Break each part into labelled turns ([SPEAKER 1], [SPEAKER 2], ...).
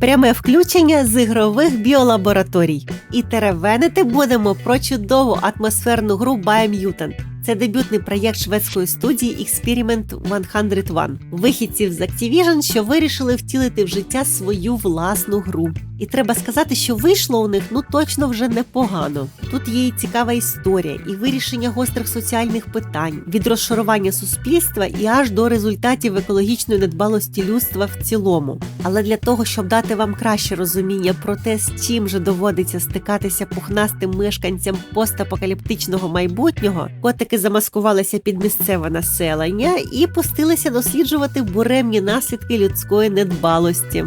[SPEAKER 1] Пряме включення з ігрових біолабораторій. І теревенити будемо про чудову атмосферну гру Biomutant. Це дебютний проєкт шведської студії Experiment 101, вихідців з Activision, що вирішили втілити в життя свою власну гру. І треба сказати, що вийшло у них ну точно вже непогано. Тут є і цікава історія, і вирішення гострих соціальних питань, від розшарування суспільства і аж до результатів екологічної недбалості людства в цілому. Але для того, щоб дати вам краще розуміння про те, з чим же доводиться стикатися пухнастим мешканцям постапокаліптичного майбутнього, котики замаскувалися під місцеве населення і пустилися досліджувати буремні наслідки людської недбалості.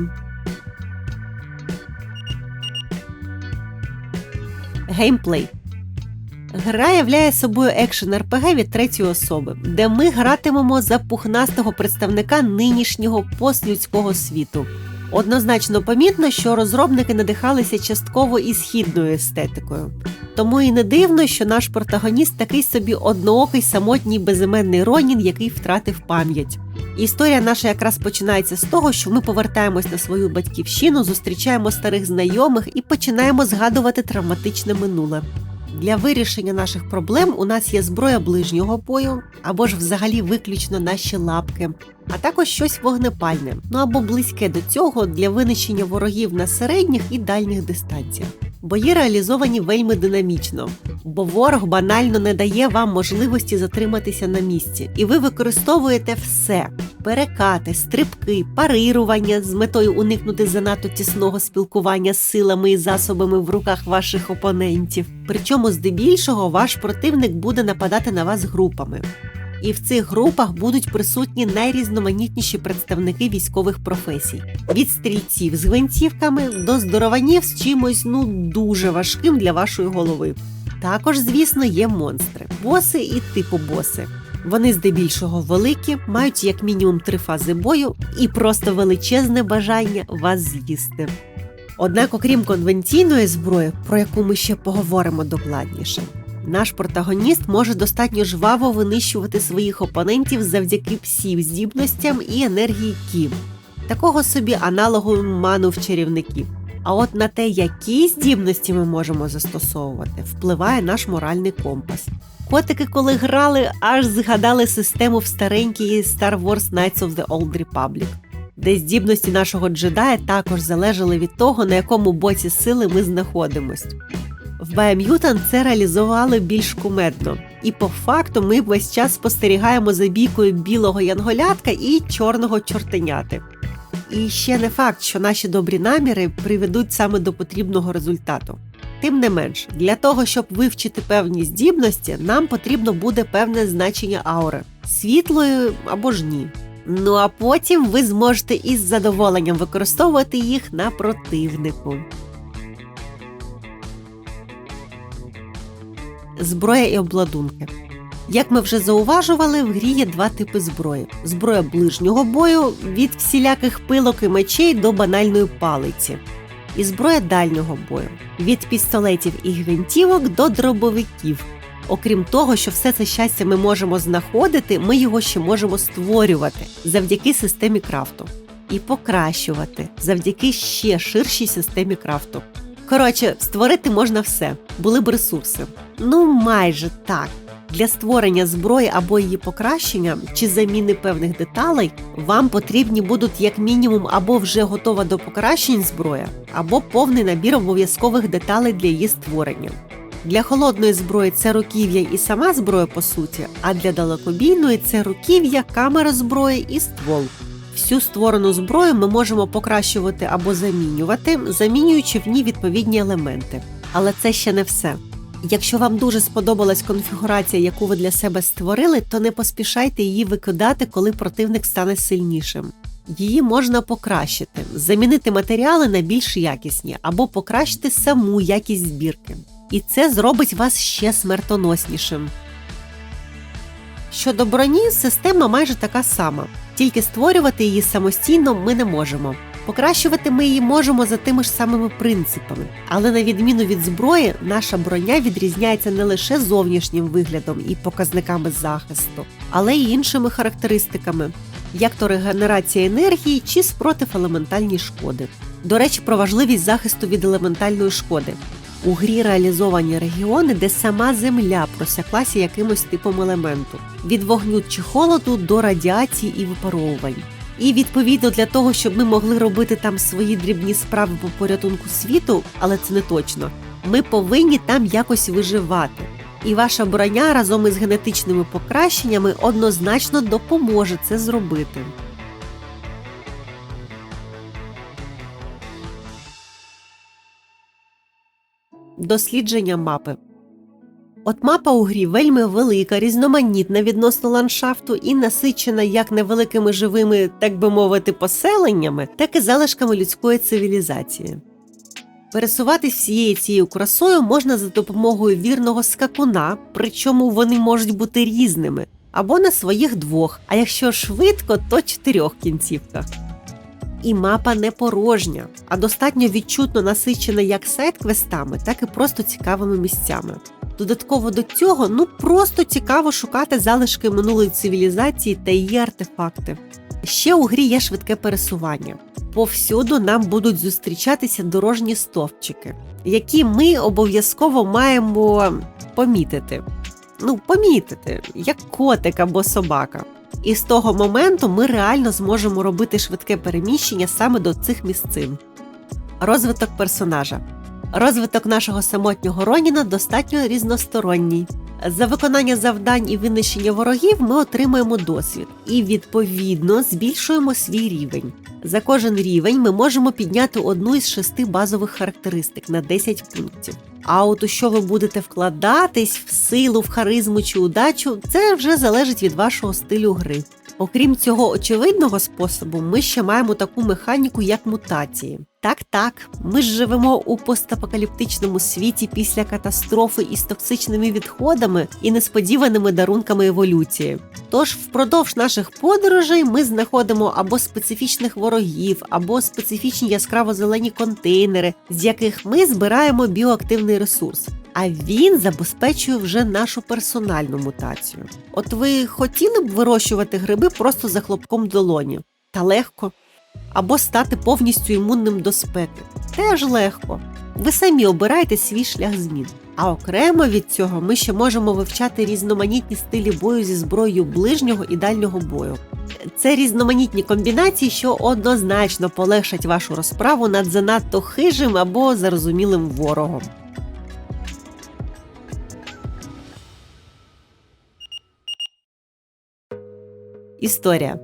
[SPEAKER 1] Геймплей. Гра являє собою екшен РПГ від третьої особи, де ми гратимемо за пухнастого представника нинішнього постлюдського світу. Однозначно помітно, що розробники надихалися частково і східною естетикою. Тому і не дивно, що наш протагоніст такий собі одноокий самотній безіменний Ронін, який втратив пам'ять. Історія наша якраз починається з того, що ми повертаємось на свою батьківщину, зустрічаємо старих знайомих і починаємо згадувати травматичне минуле. Для вирішення наших проблем у нас є зброя ближнього бою або ж взагалі виключно наші лапки, а також щось вогнепальне, ну або близьке до цього для винищення ворогів на середніх і дальніх дистанціях. Бої реалізовані вельми динамічно, бо ворог банально не дає вам можливості затриматися на місці, і ви використовуєте все: перекати, стрибки, парирування з метою уникнути занадто тісного спілкування з силами і засобами в руках ваших опонентів. Причому, здебільшого, ваш противник буде нападати на вас групами. І в цих групах будуть присутні найрізноманітніші представники військових професій: від стрільців з гвинтівками до здорованів з чимось ну дуже важким для вашої голови. Також, звісно, є монстри, боси і типу боси. Вони здебільшого великі, мають як мінімум три фази бою і просто величезне бажання вас з'їсти. Однак, окрім конвенційної зброї, про яку ми ще поговоримо докладніше, наш протагоніст може достатньо жваво винищувати своїх опонентів завдяки псів здібностям і енергії Кі, такого собі аналогу ману в чарівників. А от на те, які здібності ми можемо застосовувати, впливає наш моральний компас. Котики, коли грали, аж згадали систему в старенькій Star Wars Knights of the Old Republic, де здібності нашого джедая також залежали від того, на якому боці сили ми знаходимось. В Biomutant це реалізували більш кумедно, і по факту ми весь час спостерігаємо за бійкою білого янголятка і чорного чортеняти. І ще не факт, що наші добрі наміри приведуть саме до потрібного результату. Тим не менш, для того, щоб вивчити певні здібності, нам потрібно буде певне значення аури світлої або ж ні. Ну а потім ви зможете із задоволенням використовувати їх на противнику. Зброя і обладунки. Як ми вже зауважували, в грі є два типи зброї: зброя ближнього бою від всіляких пилок і мечей до банальної палиці, і зброя дальнього бою від пістолетів і гвинтівок до дробовиків. Окрім того, що все це щастя ми можемо знаходити, ми його ще можемо створювати завдяки системі крафту і покращувати завдяки ще ширшій системі крафту. Коротше, створити можна все, були б ресурси. Ну майже так. Для створення зброї або її покращення чи заміни певних деталей вам потрібні будуть як мінімум або вже готова до покращень зброя, або повний набір обов'язкових деталей для її створення. Для холодної зброї це руків'я і сама зброя по суті, а для далекобійної це руків'я, камера зброї і ствол. Всю створену зброю ми можемо покращувати або замінювати, замінюючи в ній відповідні елементи. Але це ще не все. Якщо вам дуже сподобалась конфігурація, яку ви для себе створили, то не поспішайте її викидати, коли противник стане сильнішим. Її можна покращити, замінити матеріали на більш якісні або покращити саму якість збірки. І це зробить вас ще смертоноснішим. Щодо броні, система майже така сама, тільки створювати її самостійно ми не можемо. Покращувати ми її можемо за тими ж самими принципами, але на відміну від зброї, наша броня відрізняється не лише зовнішнім виглядом і показниками захисту, але й іншими характеристиками. як то регенерація енергії чи спротив елементальній шкоди. До речі, про важливість захисту від елементальної шкоди. У грі реалізовані регіони, де сама земля просяклася якимось типом елементу від вогню чи холоду до радіації і випаровувань. І відповідно для того, щоб ми могли робити там свої дрібні справи по порятунку світу, але це не точно. Ми повинні там якось виживати. І ваша броня разом із генетичними покращеннями однозначно допоможе це зробити. Дослідження мапи. От мапа у грі вельми велика, різноманітна відносно ландшафту і насичена як невеликими живими, так би мовити, поселеннями, так і залишками людської цивілізації. Пересуватись всією цією красою можна за допомогою вірного скакуна, причому вони можуть бути різними, або на своїх двох, а якщо швидко, то чотирьох кінцівках. І мапа не порожня, а достатньо відчутно насичена як сайт-квестами, так і просто цікавими місцями. Додатково до цього, ну просто цікаво шукати залишки минулої цивілізації та її артефакти. Ще у грі є швидке пересування. Повсюду нам будуть зустрічатися дорожні стовпчики, які ми обов'язково маємо помітити. Ну, помітити, як котик або собака. І з того моменту ми реально зможемо робити швидке переміщення саме до цих місцин. Розвиток персонажа. Розвиток нашого самотнього Роніна достатньо різносторонній. За виконання завдань і винищення ворогів ми отримуємо досвід і, відповідно, збільшуємо свій рівень. За кожен рівень ми можемо підняти одну із шести базових характеристик на 10 пунктів. А от у що ви будете вкладатись в силу, в харизму чи удачу, це вже залежить від вашого стилю гри. Окрім цього очевидного способу, ми ще маємо таку механіку, як мутації. Так, так, ми ж живемо у постапокаліптичному світі після катастрофи із токсичними відходами і несподіваними дарунками еволюції. Тож впродовж наших подорожей ми знаходимо або специфічних ворогів, або специфічні яскраво зелені контейнери, з яких ми збираємо біоактивний ресурс. А він забезпечує вже нашу персональну мутацію. От ви хотіли б вирощувати гриби просто за хлопком долоні? Та легко. Або стати повністю імунним до спеки. Теж легко. Ви самі обираєте свій шлях змін. А окремо від цього ми ще можемо вивчати різноманітні стилі бою зі зброєю ближнього і дальнього бою. Це різноманітні комбінації, що однозначно полегшать вашу розправу над занадто хижим або зарозумілим ворогом. Історія.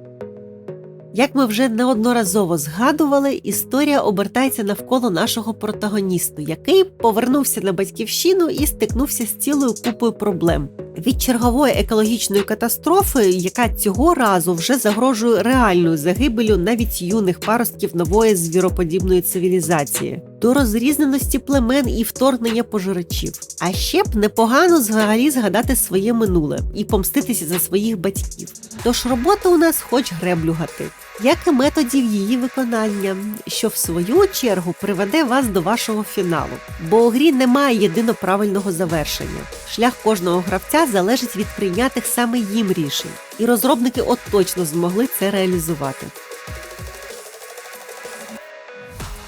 [SPEAKER 1] Як ми вже неодноразово згадували, історія обертається навколо нашого протагоністу, який повернувся на батьківщину і стикнувся з цілою купою проблем. Від чергової екологічної катастрофи, яка цього разу вже загрожує реальною загибелю навіть юних паростків нової звіроподібної цивілізації, до розрізненості племен і вторгнення пожирачів. А ще б непогано взагалі згадати своє минуле і помститися за своїх батьків. Тож робота у нас хоч греблю гатить. Як і методів її виконання, що в свою чергу приведе вас до вашого фіналу, бо у грі немає єдино правильного завершення. Шлях кожного гравця залежить від прийнятих саме їм рішень, і розробники от точно змогли це реалізувати.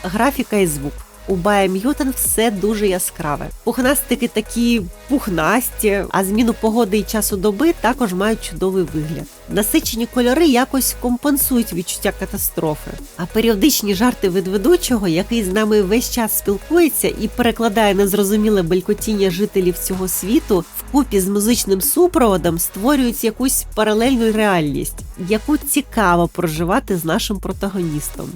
[SPEAKER 1] Графіка і звук. У Biomutant все дуже яскраве. Пухнастики такі пухнасті, а зміну погоди і часу доби також мають чудовий вигляд. Насичені кольори якось компенсують відчуття катастрофи. А періодичні жарти від ведучого, який з нами весь час спілкується і перекладає незрозуміле белькотіння жителів цього світу, вкупі з музичним супроводом створюють якусь паралельну реальність, яку цікаво проживати з нашим протагоністом.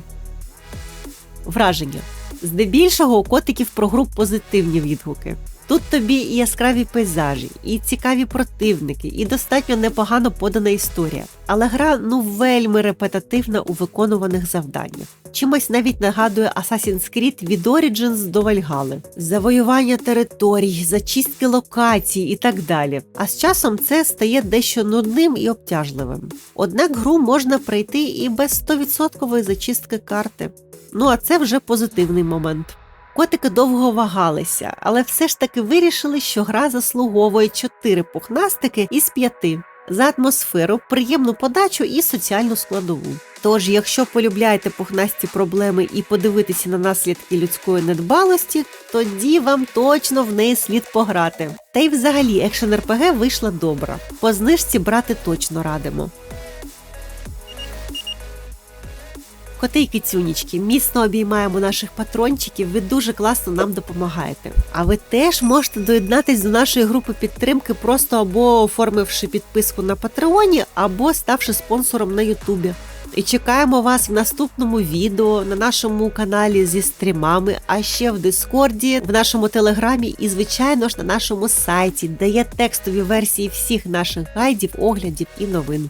[SPEAKER 1] Враження. Здебільшого у котиків про гру позитивні відгуки. Тут тобі і яскраві пейзажі, і цікаві противники, і достатньо непогано подана історія. Але гра ну вельми репетативна у виконуваних завданнях. Чимось навіть нагадує Assassin's Creed від Origins до Вальгали, завоювання територій, зачистки локацій і так далі. А з часом це стає дещо нудним і обтяжливим. Однак гру можна пройти і без 100% зачистки карти. Ну а це вже позитивний момент. Котики довго вагалися, але все ж таки вирішили, що гра заслуговує 4 пухнастики із 5. за атмосферу, приємну подачу і соціальну складову. Тож, якщо полюбляєте пухнасті проблеми і подивитися на наслідки людської недбалості, тоді вам точно в неї слід пограти. Та й взагалі екшен РПГ вийшла добра. По знижці брати точно радимо. Коти й кицюнічки, міцно обіймаємо наших патрончиків, ви дуже класно нам допомагаєте. А ви теж можете доєднатись до нашої групи підтримки, просто або оформивши підписку на Патреоні, або ставши спонсором на Ютубі. І чекаємо вас в наступному відео на нашому каналі зі стрімами, а ще в Дискорді, в нашому телеграмі і, звичайно ж, на нашому сайті, де є текстові версії всіх наших гайдів, оглядів і новин.